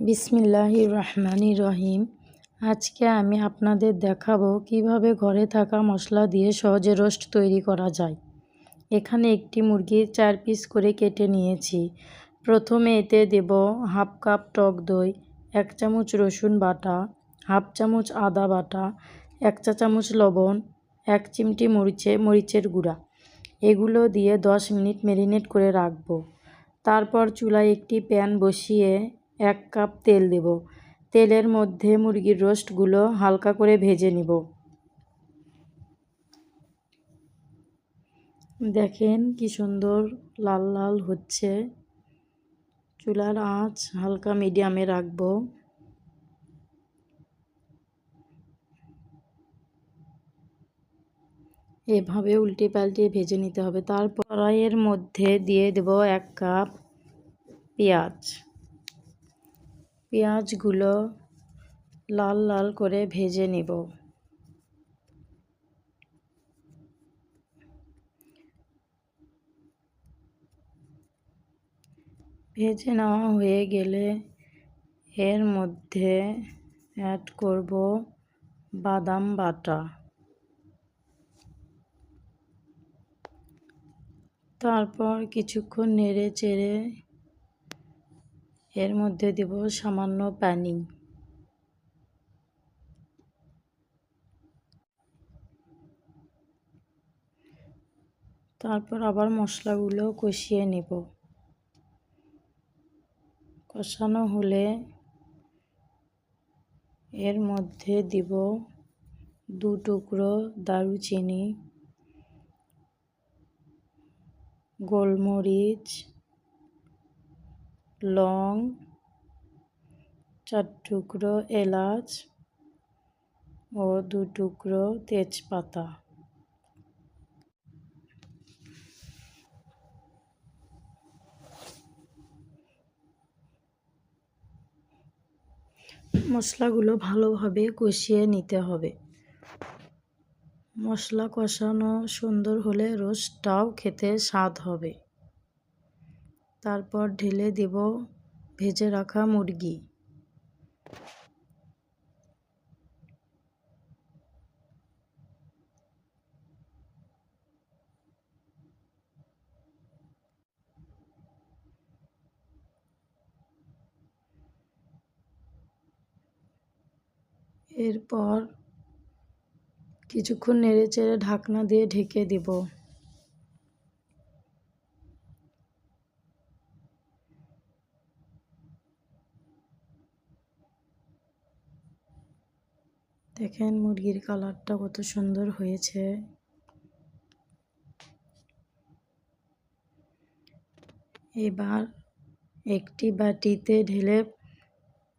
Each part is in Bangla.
বিসমিল্লাহির রহমানির রহিম। আজকে আমি আপনাদের দেখাবো কীভাবে ঘরে থাকা মশলা দিয়ে সহজে রোস্ট তৈরি করা যায়। এখানে একটি মুরগির চার পিস করে কেটে নিয়েছি। প্রথমে এতে দেব হাফ কাপ টক দই, এক চামচ রসুন বাটা, হাফ চামচ আদা বাটা, এক চা চামচ লবণ, এক চিমটি মরিচে, মরিচের গুঁড়া। এগুলো দিয়ে দশ মিনিট ম্যারিনেট করে রাখব। তারপর চুলায় একটি প্যান বসিয়ে এক কাপ তেল দেব। তেলের মধ্যে মুরগির রোস্টগুলো হালকা করে ভেজে নিব। দেখেন কি সুন্দর লাল লাল হচ্ছে। চুলার আঁচ হালকা মিডিয়ামে রাখব। এভাবে উল্টে পাল্টে ভেজে নিতে হবে। তারপর কড়াইয়ের মধ্যে দিয়ে দেব এক কাপ পেঁয়াজ। পেঁয়াজগুলো লাল লাল করে ভেজে নেব। ভেজে নেওয়া হয়ে গেলে এর মধ্যে অ্যাড করব বাদাম বাটা। তারপর কিছুক্ষণ নেড়ে চেড়ে এর মধ্যে দেব সামান্য পানি। তারপর আবার মশলাগুলো কষিয়ে নেব। কষানো হলে এর মধ্যে দিব দু টুকরো দারুচিনি, গোলমরিচ লং, চার টুকরো এলাচ ও দু টুকরো তেজপাতা। মশলাগুলো ভালোভাবে কষিয়ে নিতে হবে। মশলা কষানো সুন্দর হলে রোস্টটাও খেতে স্বাদ হবে। তারপর ঢেলে দেব ভেজে রাখা মুরগি। এরপর কিছুক্ষণ নেড়ে চেড়ে ঢাকনা দিয়ে ঢেকে দেব। দেখেন মুরগির কালারটা কত সুন্দর হয়েছে। এবার একটি বাটিতে ঢেলে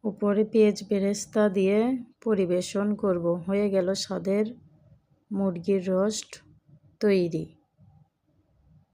উপরে পেঁয়াজ বেরেস্তা দিয়ে পরিবেশন করব। হয়ে গেল স্বাদের মুরগির রোস্ট তৈরি।